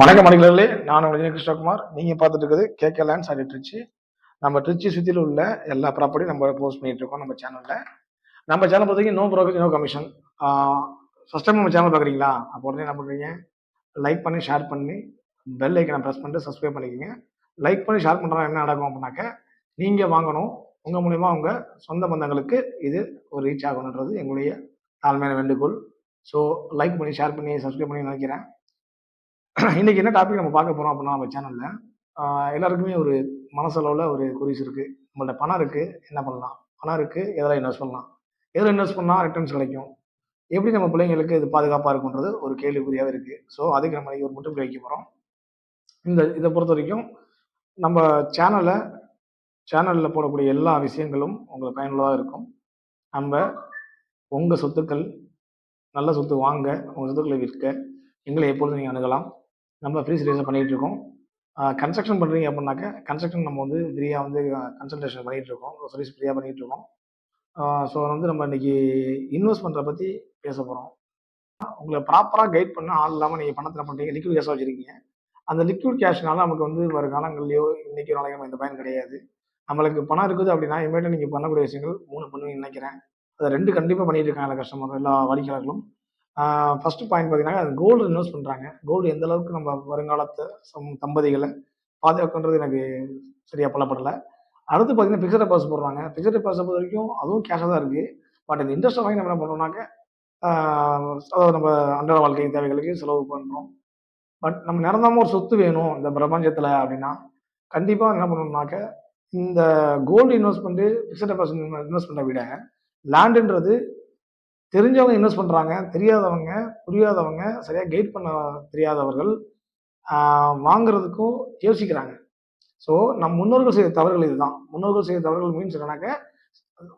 வணக்கம் மணிகளே. நான் உங்கள் கிருஷ்ணகுமார். நீங்க பார்த்துட்டு இருக்குது கேகே லேண்ட்ஸ் அண்ட் ட்ரிச்சி நம்ம ட்ரிச்சி சுற்றில உள்ள எல்லா ப்ராப்பர்ட்டியும் நம்ம போஸ்ட் பண்ணிட்டு இருக்கோம் நம்ம சேனல்ல நம்ம சேனல் பொறுத்தவரைக்கும் no broker no commission first time நம்ம சேனல் பார்க்குறீங்களா? அப்போ உடனே என்ன பண்ணுறீங்க லைக் பண்ணி ஷேர் பண்ணி பெல் ஐக்கனை ப்ரெஸ் பண்ணிட்டு சப்ஸ்கிரைப் பண்ணிக்கோங்க. லைக் பண்ணி ஷேர் பண்ணுறா என்ன நடக்கும் அப்படின்னாக்க நீங்கள் வாங்கணும். உங்கள் மூலியமா உங்க சொந்த பந்தங்களுக்கு இது ஒரு ரீச் ஆகணுன்றது எங்களுடைய தாழ்மையான வேண்டுகோள். ஸோ லைக் பண்ணி ஷேர் பண்ணி சப்ஸ்கிரைப் பண்ணி நினைக்கிறேன். இன்னைக்கு என்ன டாபிக் நம்ம பார்க்க போறோம் அப்படின்னா நம்ம சேனல்ல எல்லாருக்குமே ஒரு மனசளவில் ஒரு குறிஸ் இருக்கு. நம்மள்ட்ட பணம் இருக்கு என்ன பண்ணலாம்? பணம் இருக்கு எதில் இன்வெஸ்ட் பண்ணலாம்? எதில் இன்வெஸ்ட் பண்ணால் ரிட்டர்ன்ஸ் கிடைக்கும்? எப்படி நம்ம பிள்ளைங்களுக்கு இது பாதுகாப்பாக இருக்குன்றது ஒரு கேள்விக்குறியாகவே இருக்குது ஸோ அதுக்கு நம்ம ஒரு முட்டுப்புள்ளி வைக்க போகிறோம் இந்த இதை பொறுத்த வரைக்கும் நம்ம சேனலை சேனலில் போடக்கூடிய எல்லா விஷயங்களும் உங்களுக்கு பயனுள்ளதாக இருக்கும். நம்ம உங்கள் சொத்துக்கள் நல்ல சொத்து வாங்க உங்கள் சொத்துக்களை விற்க எங்களை எப்பொழுதும் நீங்கள் அணுகலாம். நம்ம ஃப்ரீ சர்வீஸை பண்ணிகிட்டு இருக்கோம் கன்ஸ்ட்ரக்ஷன் பண்ணுறீங்க அப்படின்னாக்க கன்ஸ்ட்ரக்ஷன் நம்ம வந்து ஃப்ரீயாக வந்து கன்சல்டேஷன் பண்ணிகிட்டு இருக்கோம் சர்வீஸ் ஃப்ரீயாக பண்ணிகிட்டு இருக்கோம் ஸோ வந்து நம்ம இன்னைக்கு பண்ணுறத பற்றி பேச போகிறோம் உங்களை ப்ராப்பராக கைட் பண்ண ஆள் இல்லாமல் நீங்கள் பணத்தை பண்ணுறீங்க லிக்விட் கேஷாக வச்சுருக்கீங்க. அந்த லிக்விட் கேஷ்னால நமக்கு வந்து வரும் காலங்கள்லையோ இன்றைக்கி நாளைக்கு நம்ம இந்த பயன் கிடையாது. நம்மளுக்கு பணம் இருக்குது அப்படின்னா இனிமேட்டு நீங்கள் பண்ணக்கூடிய விஷயங்கள் மூணு பண்ணுவீங்கன்னு நினைக்கிறேன். அதை ரெண்டு கண்டிப்பாக பண்ணிட்டு இருக்காங்க கஸ்டமர் எல்லா வாடிக்கையாளர்களும். ஃபர்ஸ்ட் பாயிண்ட் பார்த்தீங்கன்னா அது கோல்டு இன்வெஸ்ட் பண்ணுறாங்க கோல்டு எந்த அளவுக்கு நம்ம வருங்காலத்தை சம் தம்பதிகளை பாதுகாக்கன்றது எனக்கு சரியாக பலப்படலை. அடுத்து பார்த்தீங்கன்னா ஃபிக்ஸட் டெபாசிட் போடுறாங்க. ஃபிக்ஸட் டெபாசிட் பொறுத்த வரைக்கும் அதுவும் கேஷாக தான் இருக்குது பட் இந்த இன்ட்ரெஸ்ட் வாங்கி நம்ம என்ன பண்ணுறோம்னாக்க அதாவது நம்ம அன்றாட வாழ்க்கை தேவைகளுக்கு செலவு பண்ணுறோம் பட் நம்ம நிரந்தரமாக ஒரு சொத்து வேணும் இந்த பிரபஞ்சத்தில் அப்படின்னா கண்டிப்பாக என்ன பண்ணணும்னாக்க இந்த கோல்டு இன்வெஸ்ட்மெண்ட்டு ஃபிக்ஸட் டெபாசிட் இன்வெஸ்ட்மெண்ட்டை விட லேண்டுன்றது தெரிஞ்சவங்க இன்வெஸ்ட் பண்ணுறாங்க தெரியாதவங்க புரியாதவங்க சரியாக கைட் பண்ண தெரியாதவர்கள் வாங்குறதுக்கும் யோசிக்கிறாங்க. ஸோ நம் முன்னோர்கள் செய்த தவறுகள் இதுதான். முன்னோர்கள் செய்த தவறுகள் மீன்ஸ் என்னன்னாக்க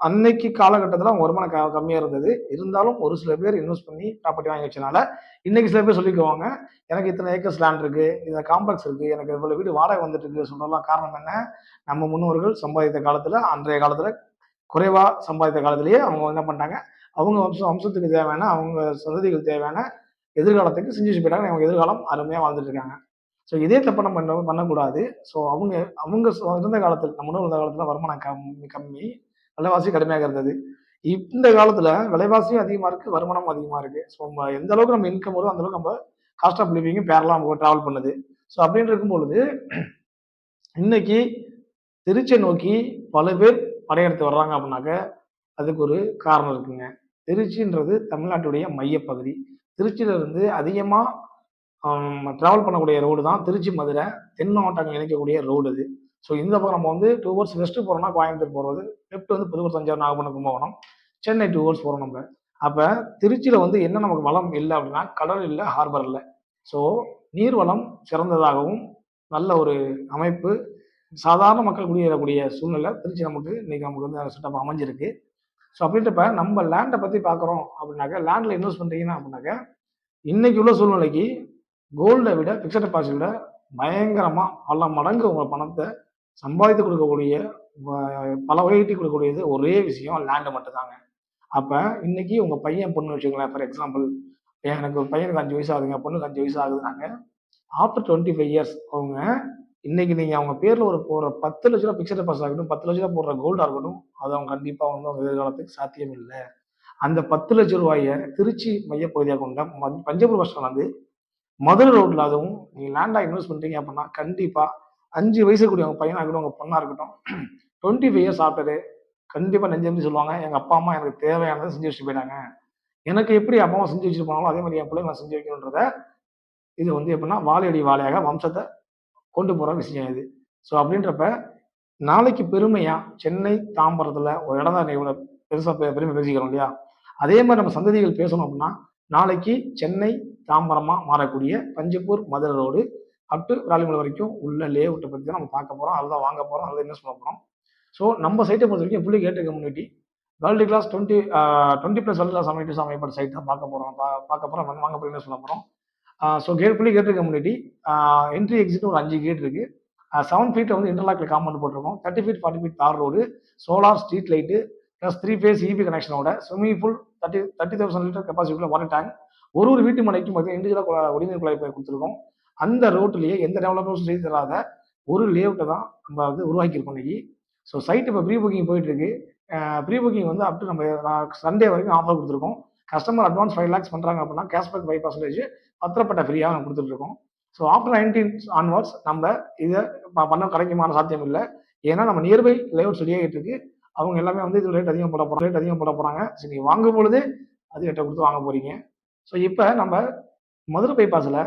அன்னைக்கு காலகட்டத்தில் அவங்க வருமானம் க கம்மியாக இருந்தது. இருந்தாலும் ஒரு சில பேர் இன்வெஸ்ட் பண்ணி ப்ராப்பர்ட்டி வாங்கி வச்சனால இன்னைக்கு சில பேர் சொல்லிக்குவாங்க எனக்கு இத்தனை ஏக்கர்ஸ் லேண்ட் இருக்குது இதில் காம்ப்ளெக்ஸ் இருக்குது எனக்கு இவ்வளோ வீடு வாடகை வந்துட்டு இருக்குது சொல்லலாம் காரணம் என்ன? நம்ம முன்னோர்கள் சம்பாதித்த காலத்தில் அன்றைய காலத்தில் குறைவாக சம்பாதித்த காலத்திலேயே அவங்க என்ன பண்ணிட்டாங்க? அவங்க வம்சம் வம்சத்துக்கு தேவையான அவங்க சந்ததிகள் தேவையான எதிர்காலத்துக்கு செஞ்சு போயிட்டாங்க அவங்க எதிர்காலம் அருமையாக வாழ்ந்துட்டு இருக்காங்க. ஸோ இதே தப்பை நம்ம பண்ண பண்ணக்கூடாது. ஸோ அவங்க அவங்க இருந்த காலத்தில் நம்ம முன்னோர் இருந்த காலத்தில் வருமானம் கம்மி கம்மி விலைவாசி கடுமையாக இருந்தது. இந்த காலத்தில் விலைவாசியும் அதிகமாக இருக்குது வருமானமும் அதிகமாக இருக்குது ஸோ நம்ம எந்த அளவுக்கு நம்ம இன்கம் வருதோ அந்த அளவுக்கு நம்ம காஸ்ட் ஆஃப் லிவிங்கும் பேரலாம் நம்ம ட்ராவல் பண்ணுது. ஸோ அப்படின்னு இருக்கும் பொழுது இன்னைக்கு திருச்சியை நோக்கி பல பேர் படையெடுத்து வர்றாங்க அப்படின்னாக்க அதுக்கு ஒரு காரணம் இருக்குங்க. திருச்சின்றது தமிழ்நாட்டுடைய மையப்பகுதி. திருச்சியிலிருந்து அதிகமாக ட்ராவல் பண்ணக்கூடிய ரோடு தான் திருச்சி மதுரை. தென் மாவட்டங்கள் இணைக்கக்கூடிய ரோடு அது. ஸோ இந்த பக்கம் நம்ம வந்து டூ ஹவர்ஸ் வெஸ்ட்டு போகிறோம்னா கோயம்புத்தூர் போகிறது லெஃப்ட் வந்து புதுக்கோட்டை தஞ்சாவூர் நாகப்பட்டினம் கும்பகோணம் சென்னை டூ ஹவர்ஸ் போகிறோம் நம்ம. அப்போ திருச்சியில் வந்து என்ன நமக்கு வளம் இல்லை அப்படின்னா கடல் இல்லை ஹார்பர் இல்லை. ஸோ நீர்வளம் சிறந்ததாகவும் நல்ல ஒரு அமைப்பு. சாதாரண மக்கள் குடியேறக்கூடிய சூழ்நிலை திருச்சி நமக்கு இன்னைக்கு நமக்கு வந்து செட்டப் அமைஞ்சிருக்கு. ஸோ அப்படின்றப்ப நம்ம லேண்டை பற்றி பார்க்குறோம் அப்படின்னாக்க லேண்டில் இன்வெஸ்ட் பண்ணுறீங்கன்னா அப்படின்னாக்க இன்னைக்கு உள்ள சூழ்நிலைக்கு கோல்டை விட ஃபிக்ஸட் டெபாசிட் விட பயங்கரமாக பல மடங்கு உங்கள் பணத்தை சம்பாதித்து கொடுக்கக்கூடிய பல வகைட்டி கொடுக்கக்கூடியது ஒரே விஷயம் லேண்டு மட்டும்தாங்க. அப்போ இன்னைக்கு உங்கள் பையன் பொண்ணு வச்சுக்கோங்களேன் ஃபார் எக்ஸாம்பிள் எனக்கு ஒரு பையனுக்கு அஞ்சு வயசு ஆகுதுங்க பொண்ணுக்கு அஞ்சு வயசு ஆகுதுனாங்க ஆஃப்டர் டுவெண்ட்டி ஃபைவ் இயர்ஸ் அவங்க இன்னைக்கு நீங்க அவங்க பேர்ல ஒரு போடுற பத்து லட்ச ரூபா பிக்சர் டெபாசிட் ஆகட்டும் பத்து லட்ச ரூபா போடுற கோல்டா இருக்கட்டும் அது அவங்க கண்டிப்பா வந்து அவங்க எதிர்காலத்துக்கு சாத்தியம் இல்லை. அந்த பத்து லட்ச ரூபாய திருச்சி மையப்பகுதியாக கொண்ட பஞ்சபுரம் பஸ் வந்து மதுரை ரோட்ல அதுவும் நீங்க லேண்டா இன்வெஸ்ட் பண்றீங்க அப்படின்னா கண்டிப்பா அஞ்சு வயசு கூடிய அவங்க பையனா இருக்கட்டும் அவங்க பொண்ணா இருக்கட்டும் டுவெண்ட்டி ஃபைவ் இயர்ஸ் ஆஃப்டரு கண்டிப்பா நெஞ்சு சொல்லுவாங்க எங்க அப்பா அம்மா எனக்கு தேவையானதை செஞ்சு வச்சுட்டு போயிட்டாங்க. எனக்கு எப்படி அப்பா அம்மா செஞ்சு வச்சுட்டு போனாலும் அதே மாதிரி என் பிள்ளைங்க செஞ்சு வைக்கணுன்றத இது வந்து எப்படின்னா வாழையடி வாழையாக வம்சத்தை கொண்டு போகிற விஷயம் இது. ஸோ அப்படின்றப்ப நாளைக்கு பெருமையாக சென்னை தாம்பரத்தில் ஒரு இடம் தான் இவ்வளோ பெருசாக பெருமை பேசிக்கிறோம் இல்லையா? அதே மாதிரி நம்ம சந்ததிகள் பேசணும் அப்படின்னா நாளைக்கு சென்னை தாம்பரமாக மாறக்கூடிய Panjappur Madurai road up to Ralimalai வரைக்கும் உள்ள லே அவுட்டை பற்றி தான் நம்ம பார்க்க போகிறோம் அதுதான் வாங்க போகிறோம் அதை இன்வெஸ்ட் பண்ண போகிறோம் ஸோ நம்ம சைட்டை பொறுத்த வரைக்கும் fully gated community world class twenty twenty plus world class அமைப்பு அமைப்பட்ட சைட் தான் பார்க்க போகிறோம் பார்க்க போகிறோம் வாங்க போகிறோம் இன்வெஸ்ட் பண்ண போகிறோம் so gate fully gate community entry exit ஒரு அஞ்சு கேட் இருக்கு. செவன் ஃபீட்டை வந்து இன்டர்லாக்ல காம்பவுண்ட் போட்டிருக்கோம். Thirty feet forty feet tar road solar street light plus three phase EB கனெக்ஷனோட swimming pool thirty thirty thousand litre கெப்பாசிட்டியில் water tank ஒரு ஒரு வீட்டு மனைக்கும் பார்த்தீங்கன்னா இண்டிவிஜுவலாக குடிநீர் குழாய் கொடுத்துருக்கோம். அந்த ரோட்லயே எந்த டெவலப்பர்ஸும் செய்து தராத ஒரு லேஅவுட்டை தான் நம்ம வந்து உருவாக்கியிருக்கோம் இன்னைக்கு. ஸோ சைட் இப்போ ப்ரீ புக்கிங் போயிட்டு இருக்கு. ப்ரீ புக்கிங் வந்து அப் டு நம்ம சண்டே வரைக்கும் ஆஃபர் கொடுத்துருக்கோம். கஸ்டமர் அட்வான்ஸ் ஃபைவ் லேக்ஸ் பண்ணுறாங்க அப்படின்னா கேஷ்பேக் ஃபைவ் பர்சன்டேஜ் பத்திரப்பட்ட ஃப்ரீயாக நம்ம கொடுத்துட்ருக்கோம் ஸோ ஆஃப்டர் நைன்டீன் ஆன்வர்ட்ஸ் நம்ம இதை பண்ண கிடைக்குமான சாத்தியம் இல்லை ஏன்னா நம்ம நியர்பை லேஅவுட்ஸ் சரியாகிட்டு இருக்கு. அவங்க எல்லாமே வந்து இது ரேட் அதிகம் போட போகிறோம் ரேட் அதிகம் போட போகிறாங்க சரி நீங்கள் வாங்கும் பொழுது அது ரேட்டை கொடுத்து வாங்க போகிறீங்க ஸோ இப்போ நம்ம மதுரை பைபாஸில்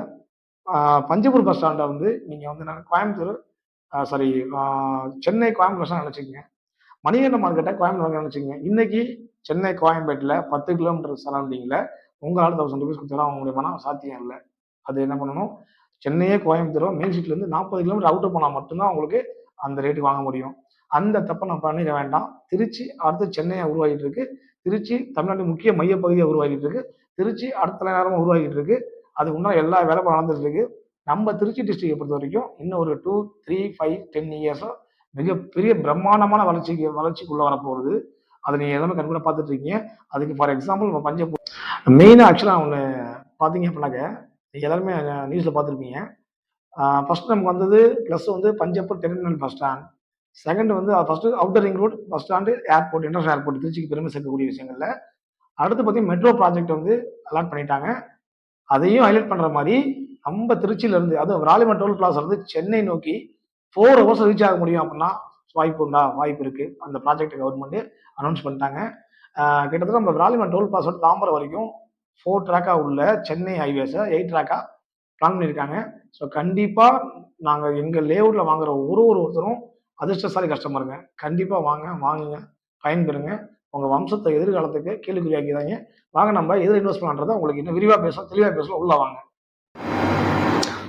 பஞ்சபூர் பஸ் ஸ்டாண்டை வந்து நீங்கள் வந்து நான் கோயம்புத்தூர் சாரி சென்னை கோயம்புத்தூர் பஸ் நினச்சிக்கங்க. மணிகண்ட மார்க்கெட்டை கோயம்புத்தூர் நினச்சிக்கங்க இன்னைக்கு சென்னை கோயம்பேட்டில் பத்து கிலோமீட்டர் சரௌண்டிங்கில் உங்களால் தௌசண்ட் ருபீஸ் கொடுத்தா அவங்களுடைய மனம் சாத்தியம் இல்லை. அது என்ன பண்ணணும்? சென்னையே கோயம்புத்தூரோ மெயின் சிட்டிலேருந்து நாற்பது கிலோமீட்டர் அவுட்டர் போனால் மட்டும்தான் உங்களுக்கு அந்த ரேட்டுக்கு வாங்க முடியும். அந்த தப்பை நம்ம பண்ணிட வேண்டாம். திருச்சி அடுத்து சென்னையை உருவாகிட்டு இருக்கு. திருச்சி தமிழ்நாட்டின் முக்கிய மையப்பகுதியாக உருவாகிட்டு இருக்கு. திருச்சி அடுத்த நேரமும் உருவாகிட்டு இருக்கு. அது இன்னும் எல்லா வேலை நடந்துட்டு இருக்கு. நம்ம திருச்சி டிஸ்ட்ரிக்டை பொறுத்த வரைக்கும் இன்னும் ஒரு டூ த்ரீ ஃபைவ் டென் இயர்ஸோ மிகப்பெரிய பிரம்மாண்டமான வளர்ச்சிக்கு வளர்ச்சிக்குள்ள வரப்போகுது. அதை நீங்கள் எல்லாமே கண்கூட பார்த்துட்டு இருக்கீங்க அதுக்கு ஃபார் எக்ஸாம்பிள் நம்ம மெயினாக ஆக்சுவலாக ஒன்று பார்த்தீங்க அப்படின்னாக்க நீங்கள் எல்லாருமே நியூஸில் பார்த்துருப்பீங்க. ஃபர்ஸ்ட் நமக்கு வந்தது ப்ளஸ் வந்து Panjappur terminal bus stand second வந்து first outer ring road bus stand airport international airport திருச்சிக்கு பெருமை சேர்க்கக்கூடிய விஷயங்கள்ல. அடுத்து பார்த்தீங்கன்னா மெட்ரோ ப்ராஜெக்ட் வந்து அலாட் பண்ணிட்டாங்க. அதையும் ஹைலைட் பண்ணுற மாதிரி நம்ம திருச்சியிலேருந்து அதுவும் ராலிமன் டோல் பிளாஸ் வந்து சென்னை நோக்கி ஃபோர் ஹவர்ஸ் ரீச் ஆக முடியும் அப்படின்னா வாய்ப்பு உண்டா? வாய்ப்பு இருக்கு. அந்த ப்ராஜெக்ட் கவர்மெண்ட் அனௌன்ஸ் பண்ணிட்டாங்க. கிட்டத்தட்ட நம்ம ராலிமன் டோல் பிளாஸ் தாம்பரம் வரைக்கும் ஃபோர் ட்ராக்கா உள்ள சென்னை ஹைவேஸை எயிட் ட்ராக்கா பிளான் பண்ணியிருக்காங்க. ஸோ கண்டிப்பாக நாங்கள் எங்கள் லேஅவுட்டில் வாங்குற ஒரு ஒரு ஒருத்தரும் அதிர்ஷ்டசாலி கஸ்டமருங்க கண்டிப்பாக வாங்க வாங்குங்க பயன்பெறுங்க. உங்கள் வம்சத்தை எதிர்காலத்துக்கு கேள்விக்குறியாக்கிதாங்க வாங்க நம்ம எதிர் இன்வெஸ்ட் பண்ணுறதை உங்களுக்கு இன்னும் விரிவாக பேசலாம் தெளிவாக பேசலாம் உள்ள வாங்க.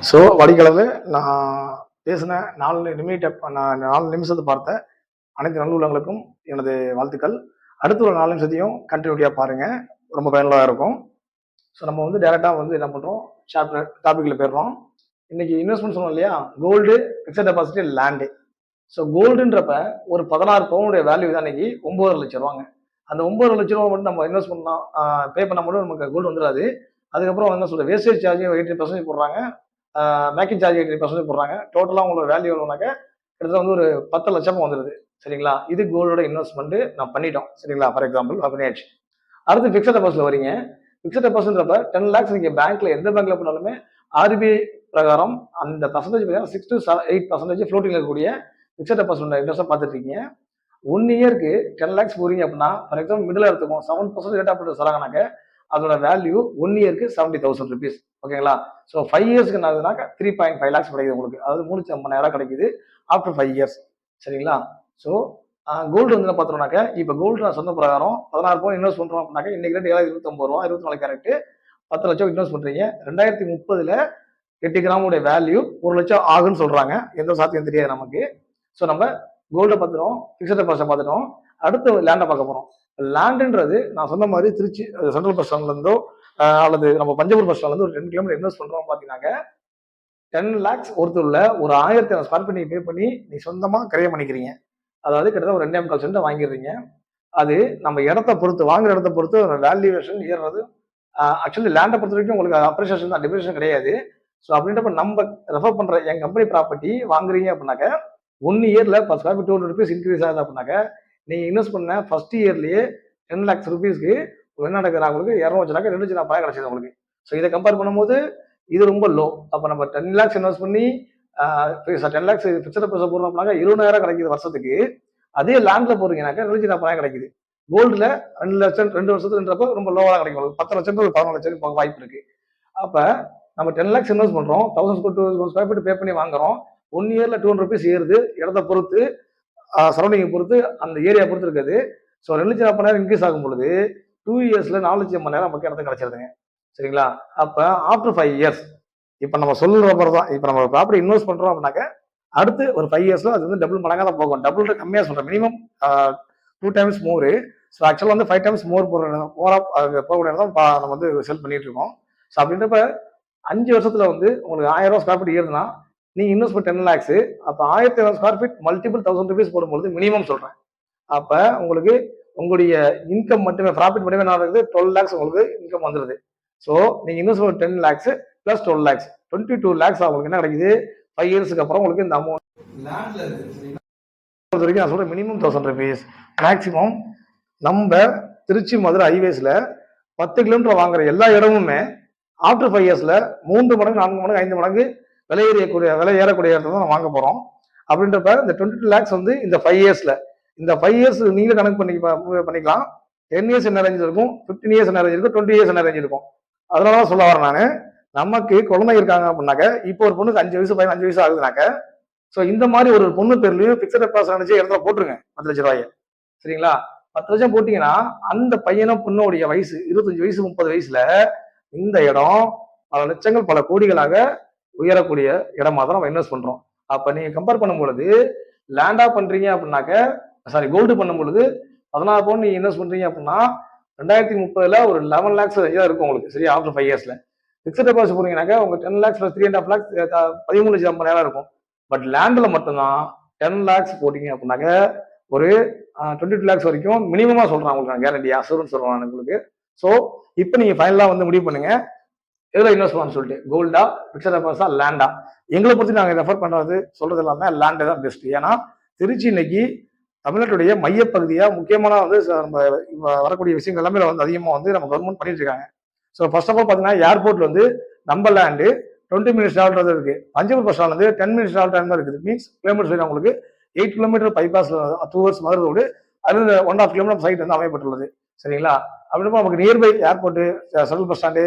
ஸோ வடிகளவு நான் பேசின நாலு நிமிட நான் நாலு நிமிஷத்தை பார்த்த அனைத்து நல்லுள்ளங்களுக்கும் எனது வாழ்த்துக்கள். அடுத்த ஒரு நாலு நிமிஷத்தையும் கண்டினியூட்டியாக பாருங்கள் ரொம்ப பயனுள்ளதாக இருக்கும். ஸோ நம்ம வந்து டேரெக்டாக வந்து என்ன பண்ணுறோம் சாப்டர் டாப்பிக்கில் போயிடுறோம். இன்றைக்கி இன்வெஸ்ட்மெண்ட் சொன்னோம் இல்லையா? Gold fixed deposit land so கோல்டுன்றப்ப ஒரு பதினாறு பவுனுடைய வேல்யூ தான் இன்றைக்கி ஒம்பது லட்சம் ரூபாங்க. அந்த ஒம்பது லட்ச ரூபா மட்டும் நம்ம இன்வெஸ்ட் பண்ணலாம் பே பண்ண மட்டும் நமக்கு கோல்டு வந்துடாது. அதுக்கப்புறம் என்ன சொல்றது? வேஸ்டேஜ் சார்ஜும் எயிட்டி பர்சன்டேஜ் போடுறாங்க. மேக்கிங் சார்ஜ் எயிட்டி பர்சன்டேஜ் போடுறாங்க. டோட்டலாக உங்களோட வேல்யூ எவ்வளோனாக்க கிட்டத்தட்ட வந்து ஒரு பத்து லட்சமாக வந்துடுது சரிங்களா? இது கோல்டோட இன்வெஸ்ட்மெண்ட் நான் பண்ணிட்டோம். சரிங்களா? ஃபார் எக்ஸாம்பிள் பண்ணியாச்சு. அடுத்து ஃபிக்ஸட் டெபாசிட்ல வரீங்க. ஃபிக்ஸட் டெபாசிட்ன்றப்ப டென் லேக்ஸ் நீங்கள் பேங்க்ல எந்த பேங்க்ல போனாலுமே ஆர்பிஐ பிரகாரம் அந்த பர்சன்டேஜ் பார்த்தீங்கன்னா six to eight percentage floating இருக்கக்கூடிய ஃபிக்ஸட் டெபாசிட் இன்ட்ரெஸ்ட் பார்த்துட்டு இருக்கீங்க. ஒன் இயருக்கு டென் லேக்ஸ் போறீங்க அப்படின்னா ஃபார் எக்ஸாம்பிள் மிடில் எடுத்துக்கோம் செவன் பர்சன்ட் ரேட் ஆஃப் தராங்கனாக்க அதோட வேல்யூ ஒன் இயருக்கு செவன்டி தௌசண்ட் ருபீஸ் ஓகேங்களா ஸோ ஃபைவ் இயர்ஸ்க்கு என்னதுனாக்கா த்ரீ பாயிண்ட் ஃபைவ் லேக்ஸ் கிடைக்குது உங்களுக்கு. அதாவது மூணு ஐம்பதாயிரம் கிடைக்குது ஆஃப்டர் ஃபைவ் இயர்ஸ் சரிங்களா? ஸோ கோல்டு வந்து பார்த்தோம்னாக்கா பார்த்தோம்னாக்க இப்போ கோல்டு நான் சொன்ன பிரகாரம் பதினாறு பவுன் இன்வெஸ்ட் பண்ணுறோம் அப்படின்னாக்க இன்னைக்கு ரேட் ஏழாயிரத்தி இருபத்தொம்பது ரூபா இருபத்தி நாலு கேரட்டு பத்து லட்சம் இன்வெஸ்ட் பண்ணுறீங்க ரெண்டாயிரத்தி முப்பதில் எட்டு கிராமுடைய வேல்யூ ஒரு லட்சம் ஆகுன்னு சொல்கிறாங்க எந்த சாத்தியம் தெரியாது நமக்கு. ஸோ நம்ம கோல்டை பார்த்துட்டோம் ஃபிக்ஸட் டெபாசிட் பார்த்துட்டோம். அடுத்து லேண்டை பார்க்க போகிறோம் லேண்டுன்றது நான் சொன்ன மாதிரி திருச்சி சென்ட்ரல் பஸ் ஸ்டாண்ட்லேருந்தோ அல்லது நம்ம பஞ்சபூர் பஸ் ஸ்டாண்ட்லேருந்து ஒரு ரெண்டு கிலோமீட்டர் இன்வெஸ்ட் பண்ணுறோம் பார்த்தீங்கன்னாக்க டென் லேக்ஸ் ஒருத்தருள்ள ஒரு ஆயிரத்தி ஐநூறு ஸ்கொயர் பண்ணி பே பண்ணி நீ சொந்தமாக கிரையம் பண்ணிக்கிறீங்க. அதாவது கிட்டத்தட்ட ஒரு ரெண்டே முக்கால் சென்ட் வாங்கிடுறீங்க. அது நம்ம இடத்த பொறுத்து வாங்குற இடத்த பொறுத்து வேல்யூவேஷன் ஏறுறது. ஆக்சுவலி லேண்டை பொறுத்த வரைக்கும் உங்களுக்கு அப்ரிசியேஷன் தான் டிப்ரிஷன் கிடையாது. ஸோ அப்படின்றப்ப நம்ம ரெஃபர் பண்ணுற என் கம்பெனி ப்ராப்பர்ட்டி வாங்குறீங்க அப்படின்னாக்க ஒன் இயரில் பத்து square two hundred rupees increase ஆகுது அப்படின்னாக்க நீங்கள் இன்வெஸ்ட் பண்ண ஃபர்ஸ்ட் இயர்லயே டென் லேக்ஸ் ருபீஸ்க்கு என்ன நடக்குது உங்களுக்கு இரநூறு லட்சம் ரெண்டு லட்சம் பணம் கிடைச்சது உங்களுக்கு. ஸோ இதை கம்பேர் பண்ணும்போது இது ரொம்ப லோ அப்போ நம்ம டென் லேக்ஸ் இன்வெஸ்ட் பண்ணி டென் லேக்ஸ் பிக்சர் பைசா போடுறோம்னாக்கா இருபதாயிரம் கிடைக்குது வருஷத்துக்கு. அதே லேண்ட்ல போறீங்கன்னாக்கா ரெண்டு லட்சம் பணம் கிடைக்குது. கோல்டில் ரெண்டு லட்சம் ரெண்டு வருஷத்துக்குன்றப்ப ரொம்ப லோவாக கிடைக்கும். பத்து லட்சம் ஒரு பதினொரு லட்சம் போக வாய்ப்பு இருக்கு. அப்போ நம்ம டென் லேக்ஸ் இன்வெஸ்ட் பண்ணுறோம் thousand two square feet pay பண்ணி வாங்குறோம். ஒன் இயரில் டூ ஹண்ட்ரட் ருபீஸ் ஏறுது. இடத்த பொறுத்து சரௌண்டிங்கை பொறுத்து அந்த ஏரியா பொறுத்து இருக்குது. ஸோ ரெண்டு லட்சம் நாற்பது நேரம் இன்க்ரீஸ் ஆகும் பொழுது டூ இயர்ஸில் நாலு லட்சம் மணி நேரம் நமக்கு இடத்துக்கு கிடச்சிருதுங்க. சரிங்களா? அப்போ ஆஃப்டர் ஃபைவ் இயர்ஸ் இப்போ நம்ம சொல்லுற மாதிரி தான். இப்போ நம்ம ப்ராப்பர்ட்டி இன்வெஸ்ட் பண்ணுறோம் அப்படின்னாக்க அடுத்து ஒரு ஃபைவ் இயர்ஸில் அது வந்து டபுள் மடங்கா தான் போகும். டபுள் கம்மியாக சொல்கிறேன் minimum two times more so ஆக்சுவலாக வந்து ஃபைவ் டைம்ஸ் மோர் போகிற போகிற போகக்கூடிய இடம் நம்ம வந்து செல் பண்ணிகிட்டு இருக்கோம். ஸோ அப்படின்றப்ப அஞ்சு வருஷத்தில் வந்து உங்களுக்கு ஆயிரம் ரூபா ஸ்கொயர் ஃபீட் ஏறுதுன்னா நீங்க இன்வெஸ்ட் பண்ண டென் லேக்ஸ் அப்போ ஆயிரத்தி ஐநூறு square feet multiple thousand rupees போடும்போது மினிமம் சொல்றேன். அப்ப உங்களுக்கு உங்களுடைய இன்கம் மட்டுமே ப்ராஃபிட் மட்டுமே என்ன டுவெல் லேக்ஸ் உங்களுக்கு இன்கம் வந்துருது. ஸோ நீங்க இன்வெஸ்ட் பண்ண ten lakhs plus twelve lakhs twenty two lakhs உங்களுக்கு என்ன கிடைக்குது? ஃபைவ் இயர்ஸ்க்கு அப்புறம் உங்களுக்கு இந்த அமௌண்ட் பொறுத்த வரைக்கும் நான் சொல்றேன் மினிமம் தௌசண்ட் ருபீஸ் மேக்ஸிமம் நம்ம திருச்சி மதுரை ஹைவேஸ்ல பத்து கிலோமீட்டர் வாங்குற எல்லா இடமுமே ஆஃப்டர் ஃபைவ் இயர்ஸ்ல மூன்று மடங்கு நான்கு மடங்கு ஐந்து மடங்கு விலை ஏறியக்கூடிய விலை ஏறக்கூடிய இடத்துல தான் வாங்க போகிறோம் அப்படின்றப்ப இந்த டுவெண்ட்டி டூ லேக்ஸ் வந்து இந்த ஃபைவ் இயர்ஸில் இந்த ஃபைவ் இயர்ஸ் நீங்களே கணக்கு பண்ணி பண்ணிக்கலாம். டென் இயர்ஸ் என்ன ரேஞ்ச் இருக்கும்? ஃபிஃப்டின் இயர்ஸ் என்ன ரேஞ்ச் இருக்கும்? டுவெண்ட்டி இயர்ஸ் என்ன ரேஞ்ச் இருக்கும்? அதனால தான் சொல்ல வரேன் நான். நமக்கு குழந்தை இருக்காங்க அப்படின்னாக்க இப்போ ஒரு பொண்ணுக்கு அஞ்சு வயசு பையன் அஞ்சு வயசு ஆகுதுனாக்க ஸோ இந்த மாதிரி ஒரு பொண்ணு பேர்லையும் ஃபிக்ஸட் டெபாசிட் அனுச்சி இடத்துல போட்டுருங்க. பத்து லட்ச ரூபாய். சரிங்களா? பத்து லட்சம் போட்டீங்கன்னா அந்த பையனும் பொண்ணுடைய வயசு இருபத்தஞ்சு வயசு முப்பது வயசுல இந்த இடம் பல லட்சங்கள் பல கோடிகளாக உயரக்கூடிய இடமா தான் நம்ம இன்வெஸ்ட் பண்றோம். அப்ப நீங்க கம்பேர் பண்ணும் பொழுது லேண்டா பண்றீங்க அப்படின்னாக்க சாரி கோல்டு பண்ணும் பொழுது பதினாறு பவுன் நீங்க இன்வெஸ்ட் பண்றீங்க அப்படின்னா ரெண்டாயிரத்தி முப்பதுல ஒரு லெவன் லேக்ஸ் இதாக இருக்கும் உங்களுக்கு சரியா? ஆஃப்டர் ஃபைவ் இயர்ஸ்ல ஃபிக்ஸட் டெபாசிட் போறீங்கன்னாக்க உங்க ten lakhs three and half lakhs பதிமூணு லட்சம் ஐம்பதாயிரம் இருக்கும். பட் லேண்ட்ல மட்டும்தான் டென் லேக்ஸ் போட்டீங்க அப்படின்னாக்க ஒரு டுவெண்ட்டி டூ லேக்ஸ் வரைக்கும் மினிமமாக சொல்கிறேன் உங்களுக்கு நான் கேரண்டி அசூரன்ஸ் சொல்கிறேன் உங்களுக்கு. ஸோ இப்போ நீங்கள் ஃபைனலாக வந்து முடிவு பண்ணுங்கள் எதுல இன்வெஸ்ட் பண்ணலாம்னு சொல்லிட்டு? கோல்டா பிக்சர் டெபாசிட்டா லேண்டா எங்களை பொறுத்து நாங்கள் ரெஃபர் பண்றது சொல்றது எல்லாமே லேண்டு தான் பெஸ்ட் ஏன்னா திருச்சி இன்னைக்கு தமிழ்நாட்டுடைய மையப்பகுதியா முக்கியமான வந்து நம்ம வரக்கூடிய விஷயங்கள் எல்லாமே வந்து அதிகமா வந்து நம்ம கவர்மெண்ட் பண்ணிட்டு இருக்காங்க. ஸோ ஃபர்ஸ்ட் ஆஃப் ஆல் பார்த்தீங்கன்னா ஏர்போர்ட்ல வந்து நம்ம லேண்டு டுவெண்ட்டி மினிட்ஸ் டிராவல் இருக்கு. பஞ்சபூர் பஸ் ஸ்டாண்ட் வந்து டென் மினிட்ஸ் டிராவல் டைம் தான் இருக்குது. மீன்ஸ் கிலோமீட்டர் உங்களுக்கு eight kilometre bypass two hours மாதிரி road one half kilometre side வந்து அமையப்பட்டுள்ளது. சரிங்களா? அப்படின்னா நமக்கு nearby airport central bus stand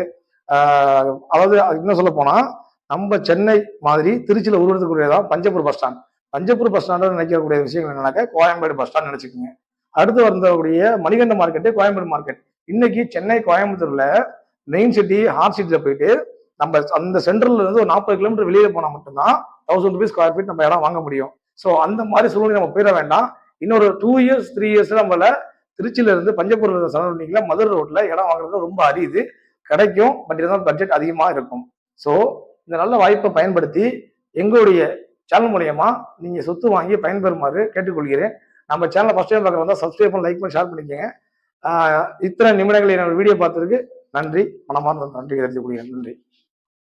அதாவது அது இன்னும் சொல்ல போனா நம்ம சென்னை மாதிரி திருச்சியில உருவத்துக்குரியதான் Panjappur bus stand Panjappur bus stand நினைக்கக்கூடிய விஷயங்கள் என்னன்னாக்கா கோயம்பேடு பஸ் ஸ்டாண்ட் நினைச்சுக்கோங்க. அடுத்து வந்தக்கூடிய மணிகண்ட மார்க்கெட்டு கோயம்பேடு மார்க்கெட் இன்னைக்கு சென்னை கோயம்புத்தூர்ல மெயின் சிட்டி ஹார்ட் சிட்டில போயிட்டு நம்ம அந்த சென்ட்ரல்ல இருந்து ஒரு நாற்பது கிலோமீட்டர் வெளியில போனா மட்டும்தான் தௌசண்ட் ருபீஸ் ஸ்கொயர் ஃபீட் நம்ம இடம் வாங்க முடியும். ஸோ அந்த மாதிரி சூழ்நிலை நம்ம போயிட வேண்டாம். இன்னொரு டூ இயர்ஸ் த்ரீ இயர்ஸ் நம்மள திருச்சியில இருந்து பஞ்சப்பூர் சரௌண்டிங்ல மதுரை ரோட்ல இடம் வாங்குறது ரொம்ப அரியுது கிடைக்கும் பட் இருந்தாலும் பட்ஜெட் அதிகமாக இருக்கும். ஸோ இந்த நல்ல வாய்ப்பை பயன்படுத்தி எங்களுடைய சேனல் மூலியமா நீங்க சொத்து வாங்கி பயன்பெறுமாறு கேட்டுக்கொள்கிறேன். நம்ம சேனலை ஃபர்ஸ்ட் டைம் பார்க்குறதா இருந்தால் சப்ஸ்கிரைப் பண்ணி லைக் பண்ணி ஷேர் பண்ணிக்கங்க. இத்தனை நிமிடங்களில் என்னோட வீடியோ பார்த்ததுக்கு நன்றி. மனமார்ந்த நன்றி தெரிவித்துக் கொள்கிறேன். நன்றி.